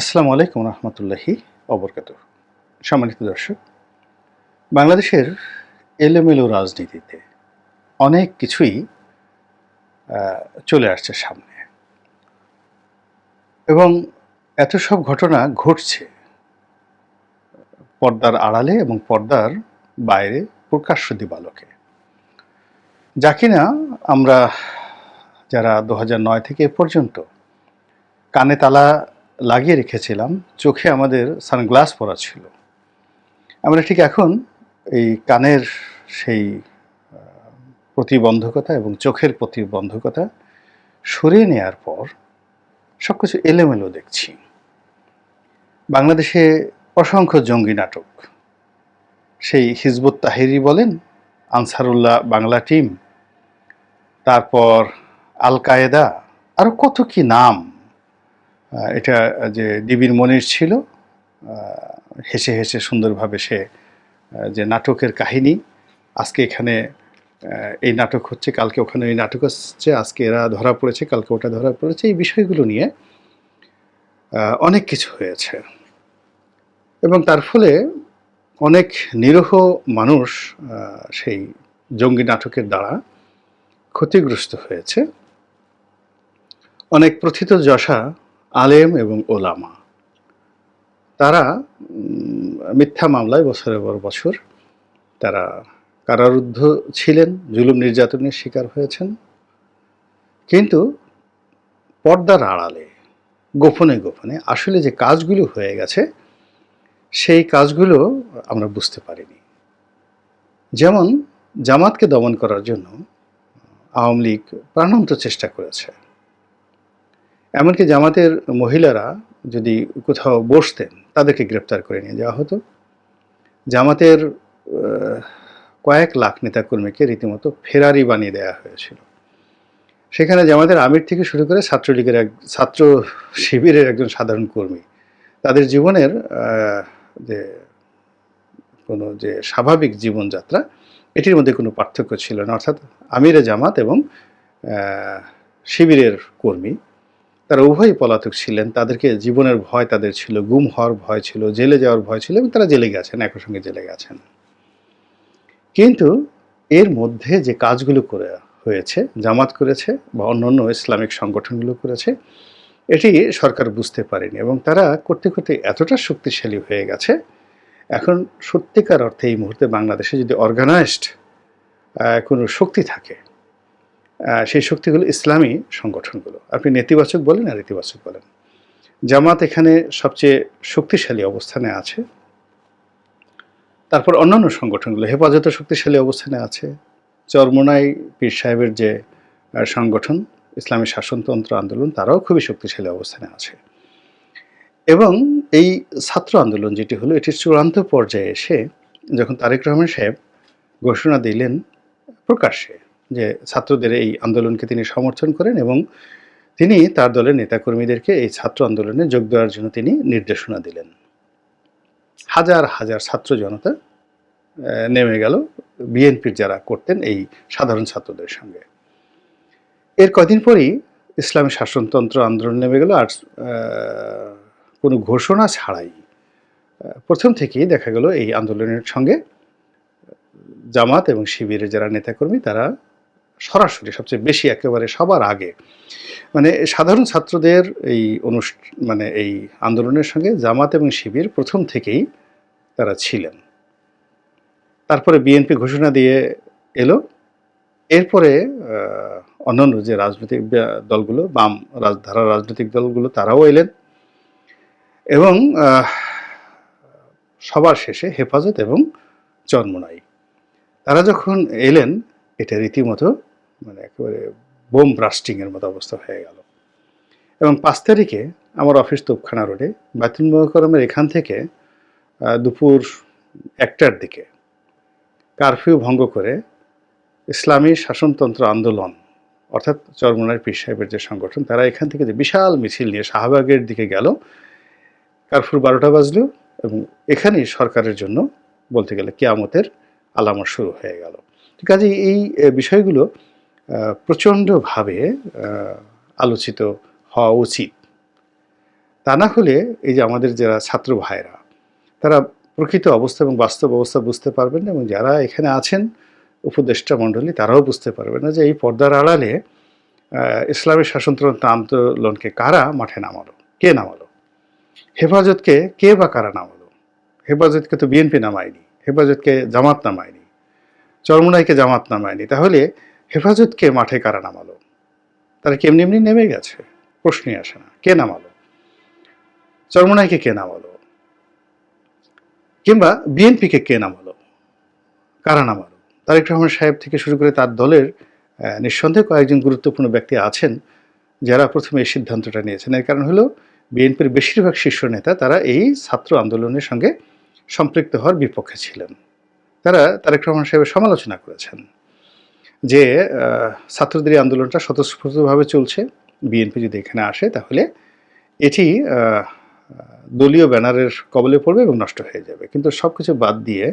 আসসালামু আলাইকুম রহমতুল্লাহি অবরকাত সম্মানিত দর্শক, বাংলাদেশের এলোমেলো রাজনীতিতে অনেক কিছুই চলে আসছে সামনে। এবং এত সব ঘটনা ঘটছে পর্দার আড়ালে এবং পর্দার বাইরে প্রকাশ্য দিবালোকে। যা কিনা আমরা যারা দু নয় থেকে পর্যন্ত কানে তালা লাগিয়ে রেখেছিলাম, চোখে আমাদের সানগ্লাস পরা ছিল। আমরা ঠিক এখন এই কানের সেই প্রতিবন্ধকতা এবং চোখের প্রতিবন্ধকতা সরিয়ে নেওয়ার পর সব কিছু এলোমেলো দেখছি। বাংলাদেশে অসংখ্য জঙ্গি নাটক। সেই হিজবুত তাহেরি বলেন, আনসারুল্লাহ বাংলা টিম, তারপর আল কায়েদা আরও কত কি নাম এটা যে ডিবির মনির ছিল হেসে হেসে সুন্দরভাবে সে যে নাটকের কাহিনী, আজকে এখানে এই নাটক হচ্ছে, কালকে ওখানে এই নাটক হচ্ছে, আজকে এরা ধরা পড়েছে, কালকে ওটা ধরা পড়েছে, এই বিষয়গুলো নিয়ে অনেক কিছু হয়েছে। এবং তার ফলে অনেক নিরহ মানুষ সেই জঙ্গি নাটকের দ্বারা ক্ষতিগ্রস্ত হয়েছে। অনেক প্রথিত যশা আলেম এবং ওলামা। তারা মিথ্যা মামলায় বছরের পর বছর তারা কারারুদ্ধ ছিলেন, জুলুম নির্যাতনের শিকার হয়েছেন। কিন্তু পর্দার আড়ালে, গোপনে গোপনে আসলে যে কাজগুলো হয়ে গেছে, সেই কাজগুলো আমরা বুঝতে পারিনি। যেমন জামাতকে দমন করার জন্য আওয়ামী লীগ প্রাণান্ত চেষ্টা করেছে। এমনকি জামাতের মহিলারা যদি কোথাও বসতেন, তাদেরকে গ্রেপ্তার করে নিয়ে যাওয়া হতো। জামাতের কয়েক লাখ নেতাকর্মীকে রীতিমতো ফেরারি বানিয়ে দেওয়া হয়েছিল। সেখানে জামাতের আমির থেকে শুরু করে ছাত্রলীগের এক, ছাত্র শিবিরের একজন সাধারণ কর্মী। তাদের জীবনের যে কোনো যে স্বাভাবিক জীবনযাত্রা, এটির মধ্যে কোনো পার্থক্য ছিল না। অর্থাৎ আমিরে জামাত এবং শিবিরের কর্মী তারা উভয়ই পলাতক ছিলেন, তাদেরকে জীবনের ভয় তাদের ছিল, গুম হওয়ার ভয় ছিল, জেলে যাওয়ার ভয় ছিল এবং তারা জেলে গেছেন, একই সঙ্গে জেলে গেছেন। কিন্তু এর মধ্যে যে কাজগুলো করে হয়েছে, জামাত করেছে বা অন্যান্য ইসলামিক সংগঠনগুলো করেছে, এটি সরকার বুঝতে পারেনি এবং তারা করতে করতে এতটা শক্তিশালী হয়ে গেছে। এখন সত্যিকার অর্থে এই মুহূর্তে বাংলাদেশে যদি অর্গানাইজড কোনো শক্তি থাকে সেই শক্তিগুলো ইসলামী সংগঠনগুলো। আপনি নেতিবাচক বলেন আর ইতিবাচক বলেন। জামাত এখানে সবচেয়ে শক্তিশালী অবস্থানে আছে। তারপর অন্যান্য সংগঠনগুলো, হেফাজত শক্তিশালী অবস্থানে আছে। চরমোনাই পীর সাহেবের যে সংগঠন, ইসলামী শাসনতন্ত্র আন্দোলন, তারাও খুবই শক্তিশালী অবস্থানে আছে। এবং এই ছাত্র আন্দোলন যেটি হলো, এটির চূড়ান্ত পর্যায়ে এসে যখন তারেক রহমান সাহেব ঘোষণা দিলেন প্রকাশ্যে যে ছাত্রদের এই আন্দোলনকে তিনি সমর্থন করেন এবং তিনি তার দলের নেতাকর্মীদেরকে এই ছাত্র আন্দোলনে যোগ দেওয়ার জন্য তিনি নির্দেশনা দিলেন। হাজার হাজার ছাত্র জনতা নেমে গেল বিএনপির যারা করতেন এই সাধারণ ছাত্রদের সঙ্গে। এর কদিন পরই ইসলামী শাসনতন্ত্র আন্দোলন নেমে গেল আর কোনো ঘোষণা ছাড়াই প্রথম থেকেই দেখা গেল এই আন্দোলনের সঙ্গে জামাত এবং শিবিরের যারা নেতাকর্মী তারা সরাসরি সবচেয়ে বেশি একেবারে সবার আগে। মানে সাধারণ ছাত্রদের এই অনুষ্ঠা মানে এই আন্দোলনের সঙ্গে জামাত এবং শিবির প্রথম থেকেই তারা ছিলেন। তারপরে বিএনপি ঘোষণা দিয়ে এলো। এরপরে অন্যান্য যে রাজনৈতিক দলগুলো, বাম রাজধারা রাজনৈতিক দলগুলো, তারাও এলেন। এবং সবার শেষে হেফাজত এবং চন্মনাই তারা যখন এলেন, এটা রীতিমতো মানে একেবারে বোম ব্রাস্টিংয়ের মতো অবস্থা হয়ে গেল। এবং পাঁচ তারিখে আমার অফিস তোপখানা রোডে বায়তুল মোকরমের এখান থেকে দুপুর একটার দিকে কারফিউ ভঙ্গ করে ইসলামী শাসনতন্ত্র আন্দোলন, অর্থাৎ চরমনার পীর সাহেবের যে সংগঠন, তারা এখান থেকে যে বিশাল মিছিল নিয়ে শাহবাগের দিকে গেল। কারফুর বারোটা বাজলো এবং এখানেই সরকারের জন্য বলতে গেলে কেয়ামতের আলামত শুরু হয়ে গেল। কাজে এই বিষয়গুলো প্রচণ্ডভাবে আলোচিত হওয়া উচিত। তা না হলে এই যে আমাদের যারা ছাত্র ভাইরা তারা প্রকৃত অবস্থা এবং বাস্তব অবস্থা বুঝতে পারবেন না এবং যারা এখানে আছেন উপদেষ্টা মণ্ডলী, তারাও বুঝতে পারবে না যে এই পর্দার আড়ালে ইসলামের ইসলামী শাসনতন্ত্র আন্দোলনকে কারা মাঠে নামালো? কে নামালো? হেফাজতকে কে বা কারা নামালো? হেফাজতকে তো বিএনপি নামায়নি, হেফাজতকে জামাত নামায়নি, চরমুনাইকে জামাত নামায়নি। তাহলে হেফাজতকে মাঠে কারা নামালো? তারা কেমনি এমনি নেমে গেছে? প্রশ্নই আসে না। কে নামালো? চরমুনাইকে কে নামালো? কিংবা বিএনপিকে কে নামালো? কারা নামালো? তারেক রহমান সাহেব থেকে শুরু করে তার দলের নিঃসন্দেহে কয়েকজন গুরুত্বপূর্ণ ব্যক্তি আছেন, যারা প্রথমে এই সিদ্ধান্তটা নিয়েছেন। এর কারণ হলো, বিএনপির বেশিরভাগ শীর্ষ নেতা তারা এই ছাত্র আন্দোলনের সঙ্গে সম্পৃক্ত হওয়ার বিপক্ষে ছিলেন। তারা তারেক রহমান সাহেবের সমালোচনা করেছেন। যে ছাত্রদের আন্দোলনটা স্বতঃস্ফূর্তভাবে চলছে, বিএনপি যদি এখানে আসে তাহলে এটি দলীয় ব্যানারের কবলে পড়বে এবং নষ্ট হয়ে যাবে। কিন্তু সব কিছু বাদ দিয়ে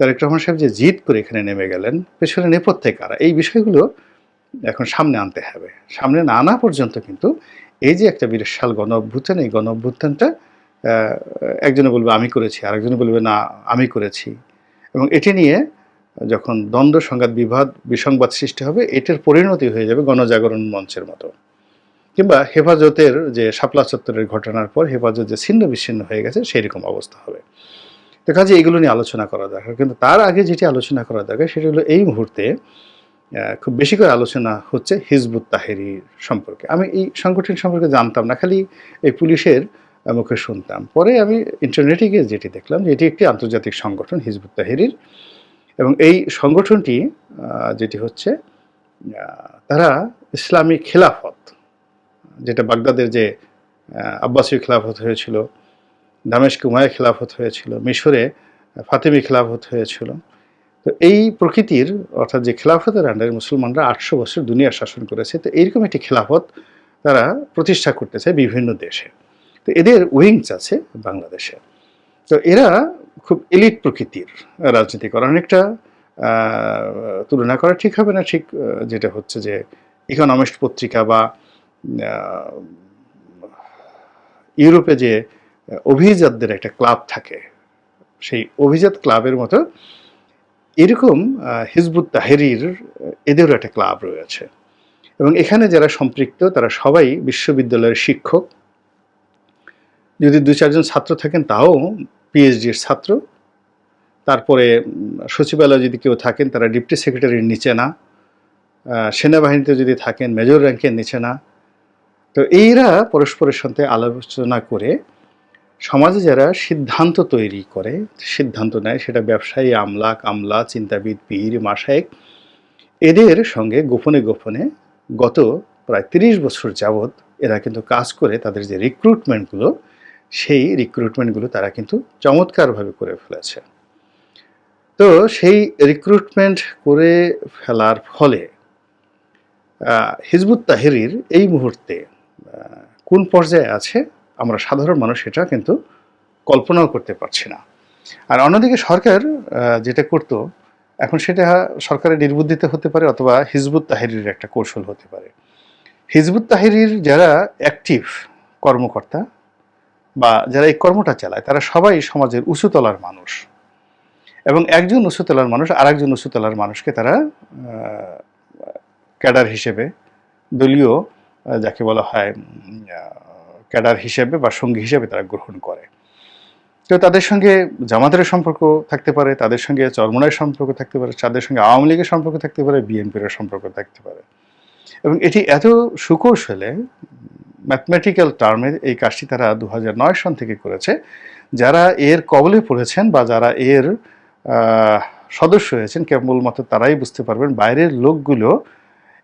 তারেক রহমান সাহেব যে জিদ করে এখানে নেমে গেলেন, পেছনে নেপথ্যে কারা? এই বিষয়গুলো এখন সামনে আনতে হবে। সামনে না আনা পর্যন্ত কিন্তু এই যে একটা বিশাল গণ অভ্যুত্থান এই গণ অভ্যুত্থানটা একজনে বলবে আমি করেছি, আরেকজনে বলবে না, আমি করেছি। এবং এটি নিয়ে যখন দ্বন্দ্ব, সংঘাত, বিবাদ, বিসংবাদ সৃষ্টি হবে, এটার পরিণতি হয়ে যাবে গণজাগরণ মঞ্চের মতো। কিংবা হেফাজতের যে শাপলা চত্বরের ঘটনার পর হেফাজত যে ছিন্ন বিচ্ছিন্ন হয়ে গেছে সেরকম অবস্থা হবে। তো কাজে এগুলো নিয়ে আলোচনা করা দরকার। কিন্তু তার আগে যেটি আলোচনা করা দরকার, সেটা হলো এই মুহূর্তে খুব বেশি করে আলোচনা হচ্ছে হিজবুত তাহেরির সম্পর্কে। আমি এই সংগঠন সম্পর্কে জানতাম না, খালি এই পুলিশের মুখে শুনতাম। পরে আমি ইন্টারনেটে গিয়ে যেটি দেখলাম যে এটি একটি আন্তর্জাতিক সংগঠন, হিজবুত তাহেরির। এবং এই সংগঠনটি যেটি হচ্ছে তারা ইসলামী খেলাফত, যেটা বাগদাদের যে আব্বাসীয় খেলাফত হয়েছিল দামেশক উমায় খেলাফত হয়েছিল, মিশরে ফাতেমি খেলাফত হয়েছিল। তো এই প্রকৃতির, অর্থাৎ যে খেলাফতের আন্ডারে মুসলমানরা আটশো বছর দুনিয়া শাসন করেছে, তো এইরকম একটি খেলাফত তারা প্রতিষ্ঠা করতে চায় বিভিন্ন দেশে। তো এদের উইংস আছে বাংলাদেশে। তো এরা খুব এলিট প্রকৃতির, রাজনীতি করে। অনেকটা তুলনা করা ঠিক হবে না, ঠিক যেটা হচ্ছে যে ইকোনমিস্ট পত্রিকা বা ইউরোপে যে অভিজাতদের একটা ক্লাব থাকে, সেই অভিজাত ক্লাবের মতো এরকম হিজবুত তাহেরির এদেরও একটা ক্লাব রয়েছে। এবং এখানে যারা সম্পৃক্ত, তারা সবাই বিশ্ববিদ্যালয়ের শিক্ষক। যদি দু চারজন ছাত্র থাকেন, তাও পিএইচডির ছাত্র। তারপরে সচিবালয়ে যদি কেউ থাকেন, তারা ডিপটি সেক্রেটারির নিচে না। সেনাবাহিনীতে যদি থাকেন, মেজর র্যাঙ্কের নিচে না। তো এইরা পরস্পরের সাথে আলোচনা করে সমাজে যারা সিদ্ধান্ত তৈরি করে, সিদ্ধান্ত নেয়, সেটা ব্যবসায়ী আমলা কামলা চিন্তাবিদ, পীর মাসায়েক এদের সঙ্গে গোপনে গোপনে গত প্রায় তিরিশ বছর যাবৎ এরা কিন্তু কাজ করে তাদের যে রিক্রুটমেন্টগুলো সেই রিক্রুটমেন্টগুলো তারা কিন্তু চমৎকারভাবে করে ফেলেছে। তো সেই রিক্রুটমেন্ট করে ফেলার ফলে হিজবুত তাহেরির এই মুহূর্তে কোন পর্যায়ে আছে? আমরা সাধারণ মানুষ এটা কিন্তু কল্পনাও করতে পারছি না। আর অন্যদিকে সরকার যেটা করত, এখন সেটা সরকারের নির্বুদ্ধিতে হতে পারে অথবা হিজবুত তাহেরির একটা কৌশল হতে পারে। হিজবুত তাহেরির যারা অ্যাক্টিভ কর্মকর্তা বা যারা এই কর্মটা চালায়, তারা সবাই সমাজের উঁচুতলার মানুষ। এবং একজন উঁচুতলার মানুষ আর একজন উঁচুতলার মানুষকে তারা ক্যাডার হিসেবে, দলীয় যাকে বলা হয় ক্যাডার হিসেবে বা সঙ্গী হিসেবে তারা গ্রহণ করে। তো তাদের সঙ্গে জামাতের সম্পর্ক থাকতে পারে, তাদের সঙ্গে চরমনায়ের সম্পর্ক থাকতে পারে, তাদের সঙ্গে আওয়ামী লীগের সম্পর্ক থাকতে পারে বিএনপির সম্পর্ক থাকতে পারে। এবং এটি এত সুকৌশলে ম্যাথমেটিক্যাল টার্মে এই কাজটি তারা দু সন থেকে করেছে। যারা এর কবলে পড়েছেন বা যারা এর সদস্য হয়েছেন, কেবলমাত্র তারাই বুঝতে পারবেন, বাইরের লোকগুলো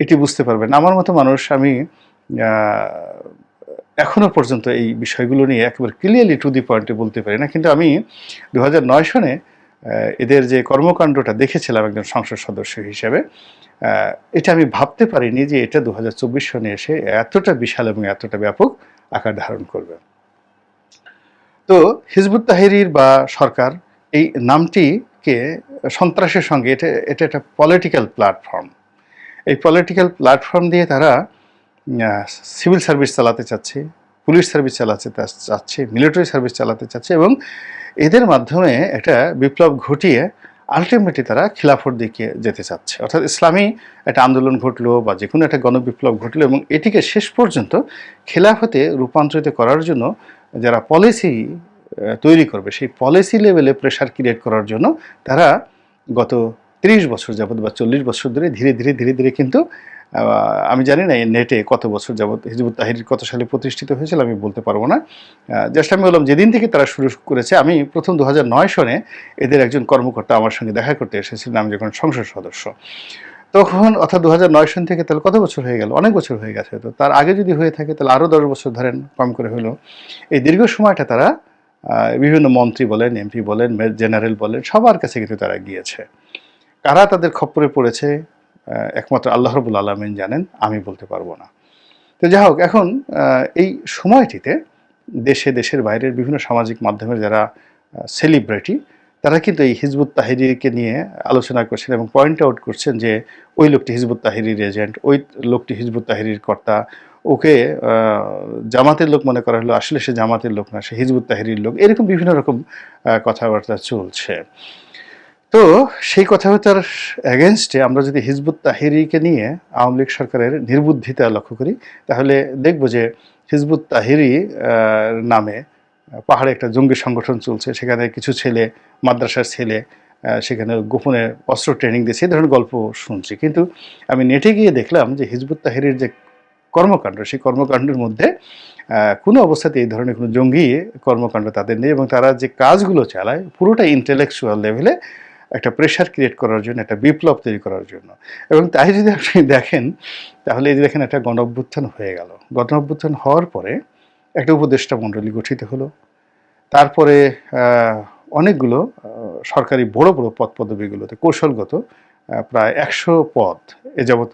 এটি বুঝতে পারবেন। আমার মতো মানুষ, আমি এখনও পর্যন্ত এই বিষয়গুলো নিয়ে একেবারে ক্লিয়ারলি টু দি পয়েন্টে বলতে পারি না। কিন্তু আমি দু সনে এদের যে কর্মকাণ্ডটা দেখেছিলাম একজন সংসদ সদস্য হিসেবে এটা আমি ভাবতে পারিনি যে এটা দু হাজার চব্বিশ সনে এসে এতটা বিশাল এবং এতটা ব্যাপক আকার ধারণ করবে। তো হিজবুত তাহেরির বা সরকার এই নামটিকে সন্ত্রাসের সঙ্গে, এটা এটা একটা পলিটিক্যাল প্ল্যাটফর্ম এই পলিটিক্যাল প্ল্যাটফর্ম দিয়ে তারা সিভিল সার্ভিস চালাতে চাচ্ছে পুলিশ সার্ভিস চালাতে চাচ্ছে মিলিটারি সার্ভিস চালাতে চাচ্ছে এবং এদের মাধ্যমে একটা বিপ্লব ঘটিয়ে আলটিমেটলি তারা খিলাফত দিকে যেতে চাচ্ছে। অর্থাৎ ইসলামী একটা আন্দোলন ঘটলো বা যে কোনো একটা গণবিপ্লব ঘটলো এবং এটিকে শেষ পর্যন্ত খেলাফতে রূপান্তরিত করার জন্য যারা পলিসি তৈরি করবে, সেই পলিসি লেভেলে প্রেশার ক্রিয়েট করার জন্য তারা গত তিরিশ বছর যাবৎ বা চল্লিশ বছর ধরে ধীরে ধীরে ধীরে ধীরে কিন্তু আমি জানি না এই নেটে কত বছর যাবত হিজবুত তাহির কত সালে প্রতিষ্ঠিত হয়েছিল, আমি বলতে পারব না। জাস্ট আমি বললাম, যেদিন থেকে তারা শুরু করেছে, আমি প্রথম দু সনে এদের একজন কর্মকর্তা আমার সঙ্গে দেখা করতে এসেছিলেন, আমি যখন সংসদ সদস্য। তখন, অর্থাৎ দু সন থেকে তাহলে কত বছর হয়ে গেল? অনেক বছর হয়ে গেছে তো। তার আগে যদি হয়ে থাকে, তাহলে আরও দশ বছর ধরেন কম করে হলো। এই দীর্ঘ সময়টা তারা বিভিন্ন মন্ত্রী বলেন, এমপি বলেন জেনারেল বলেন, সবার কাছে কিন্তু তারা গিয়েছে। কারা তাদের খপ্পরে পড়েছে? একমাত্র আল্লাহ রবুল আলমিন জানেন, আমি বলতে পারব না। তো যাই হোক, এখন এই সময়টিতে দেশে, দেশের বাইরের বিভিন্ন সামাজিক মাধ্যমের যারা সেলিব্রিটি তারা কিন্তু এই হিজবুত তাহিরিকে নিয়ে আলোচনা করছেন এবং পয়েন্ট আউট করছেন যে ওই লোকটি হিজবুত তাহিরির এজেন্ট ওই লোকটি হিজবুত তাহিরির কর্তা। ওকে জামাতের লোক মনে করা হলো, আসলে সে জামাতের লোক না, সে হিজবুত তাহিরির লোক। এরকম বিভিন্ন রকম কথাবার্তা চলছে। তো সেই কথাবার্তার অ্যাগেনস্টে আমরা যদি হিজবুত তাহিরিকে নিয়ে আওয়ামী লীগ সরকারের নির্বুদ্ধিতা লক্ষ্য করি, তাহলে দেখব যে হিজবুত তাহিরি নামে পাহাড়ে একটা জঙ্গি সংগঠন চলছে। সেখানে কিছু ছেলে, মাদ্রাসার ছেলে সেখানে গোপনে অস্ত্র ট্রেনিং দিচ্ছে, এই ধরনের গল্প শুনছি। কিন্তু আমি নেটে গিয়ে দেখলাম যে হিজবুত তাহিরির যে কর্মকাণ্ড, সেই কর্মকাণ্ডের মধ্যে কোনো অবস্থাতে এই ধরনের কোনো জঙ্গি কর্মকাণ্ড তাদের নেই এবং তারা যে কাজগুলো চালায় পুরোটা ইন্টেলেকচুয়াল লেভেলে একটা প্রেশার ক্রিয়েট করার জন্য, একটা বিপ্লব তৈরি করার জন্য। এবং তাই যদি আপনি দেখেন, তাহলে এই দেখেন একটা গণ হয়ে গেল। গণ হওয়ার পরে একটা উপদেষ্টা মণ্ডলী গঠিত হলো। তারপরে অনেকগুলো সরকারি বড় বড় পদ পদবিগুলোতে কৌশলগত প্রায় একশো পদ এ যাবৎ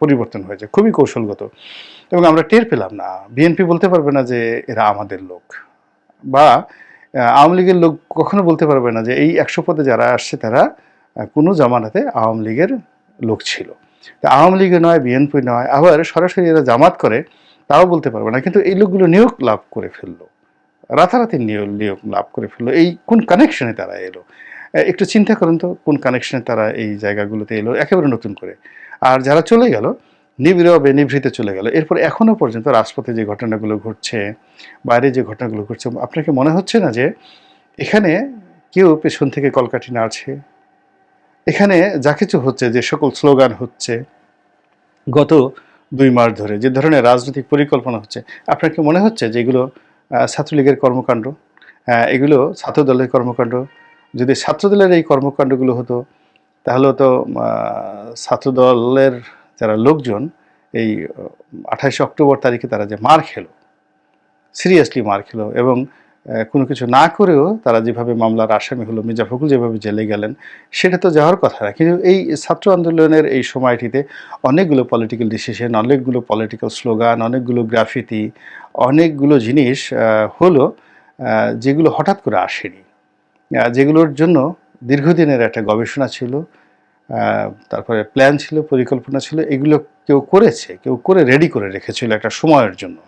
পরিবর্তন হয়েছে। খুবই কৌশলগত। এবং আমরা টের পেলাম না। বিএনপি বলতে পারবে না যে এরা আমাদের লোক। বা আওয়ামী লীগের লোক কখনো বলতে পারবে না যে এই একশো পদে যারা আসছে তারা কোনো জামানাতে আওয়ামী লীগের লোক ছিল। তা আওয়ামী লীগে নয়, বিএনপি নয়, আবার সরাসরি এরা জামাত করে তাও বলতে পারবে না। কিন্তু এই লোকগুলো নিয়োগ লাভ করে ফেলল। রাতারাতি নিয়োগ নিয়োগ লাভ করে ফেলল। এই কোন কানেকশনে তারা এলো? একটু চিন্তা করুন তো, কোন কানেকশনে তারা এই জায়গাগুলোতে এলো? একেবারে নতুন করে। আর যারা চলে গেল নিবিড়বে নিভৃতে চলে গেল। এরপর এখনও পর্যন্ত রাজপথে যে ঘটনাগুলো ঘটছে বাইরে যে ঘটনাগুলো ঘটছে আপনাকে মনে হচ্ছে না যে এখানে কেউ পেছন থেকে কলকাঠি নাড়ছে? এখানে যা কিছু হচ্ছে যে সকল স্লোগান হচ্ছে গত দুই মাস ধরে যে ধরনের রাজনৈতিক পরিকল্পনা হচ্ছে আপনার কি মনে হচ্ছে যে এগুলো ছাত্রলীগের কর্মকাণ্ড? এগুলো ছাত্র দলের কর্মকাণ্ড? যদি ছাত্রদলের এই কর্মকাণ্ডগুলো হতো তাহলে তো আহ, ছাত্র দলের যারা লোকজন এই আঠাশে অক্টোবর তারিখে তারা যে মার খেলো, সিরিয়াসলি মার খেলো এবং কোনো কিছু না করেও তারা যেভাবে মামলার আসামি হলো, মির্জা ফখরুল যেভাবে জেলে গেলেন, সেটা তো যাওয়ার কথা না। কিন্তু এই ছাত্র আন্দোলনের এই সময়টিতে অনেকগুলো পলিটিক্যাল ডিসিশন অনেকগুলো পলিটিক্যাল স্লোগান অনেকগুলো গ্রাফিতি অনেকগুলো জিনিস হলো যেগুলো হঠাৎ করে আসেনি। যেগুলোর জন্য দীর্ঘদিনের একটা গবেষণা ছিল তারপরে প্ল্যান ছিল, পরিকল্পনা ছিল, এগুলো কেউ করেছে, কেউ করে রেডি করে রেখেছিল একটা সময়ের জন্য।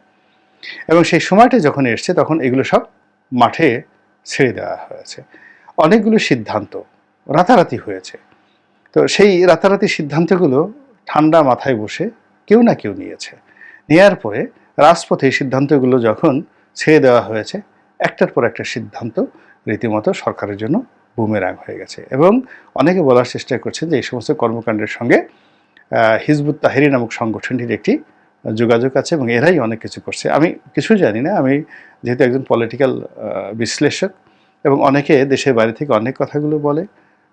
এবং সেই সময়টা যখন এসছে, তখন এগুলো সব মাঠে ছেড়ে দেওয়া হয়েছে। অনেকগুলো সিদ্ধান্ত রাতারাতি হয়েছে। তো সেই রাতারাতি সিদ্ধান্তগুলো ঠান্ডা মাথায় বসে কেউ না কেউ নিয়েছে। নেয়ার পরে রাজপথে সিদ্ধান্তগুলো যখন ছেড়ে দেওয়া হয়েছে, একটার পর একটা সিদ্ধান্ত রীতিমতো সরকারের জন্য বুমেরাং হয়ে গেছে। এবং অনেকে বলার চেষ্টা করছেন যে এই সমস্ত কর্মকাণ্ডের সঙ্গে হিজবুত তাহেরি নামক সংগঠনটির একটি যোগাযোগ আছে এবং এরাই অনেক কিছু করছে। আমি কিছু জানি না, আমি যেহেতু একজন পলিটিক্যাল বিশ্লেষক এবং অনেকে দেশের বাইরে থেকে অনেক কথাগুলো বলে,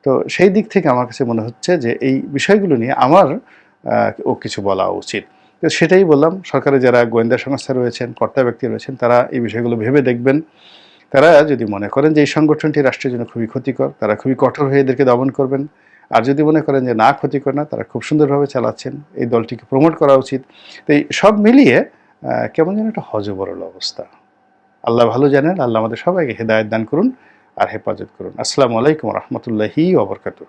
তো সেই দিক থেকে আমার কাছে মনে হচ্ছে যে এই বিষয়গুলো নিয়ে আমার ও কিছু বলা উচিত। তো সেটাই বললাম, সরকারের যারা গোয়েন্দা সংস্থা রয়েছেন, কর্তা ব্যক্তি রয়েছেন, তারা এই বিষয়গুলো ভেবে দেখবেন। তারা যদি মনে করেন যে এই সংগঠনটি রাষ্ট্রের জন্য খুবই ক্ষতিকর, তারা খুবই কঠোর হয়ে এদেরকে দমন করবেন। আর যদি মনে করেন যে না ক্ষতিকর না, তারা খুব সুন্দরভাবে চালাচ্ছেন। এই দলটিকে প্রমোট করা উচিত। তো এই সব মিলিয়ে কেমন যেন একটা হজবরল অবস্থা। আল্লাহ ভালো জানেন, আল্লাহ আমাদের সবাইকে হেদায়ত দান করুন আর হেফাজত করুন। আসসালামু আলাইকুম রহমতুল্লাহি ওবরকাতুহ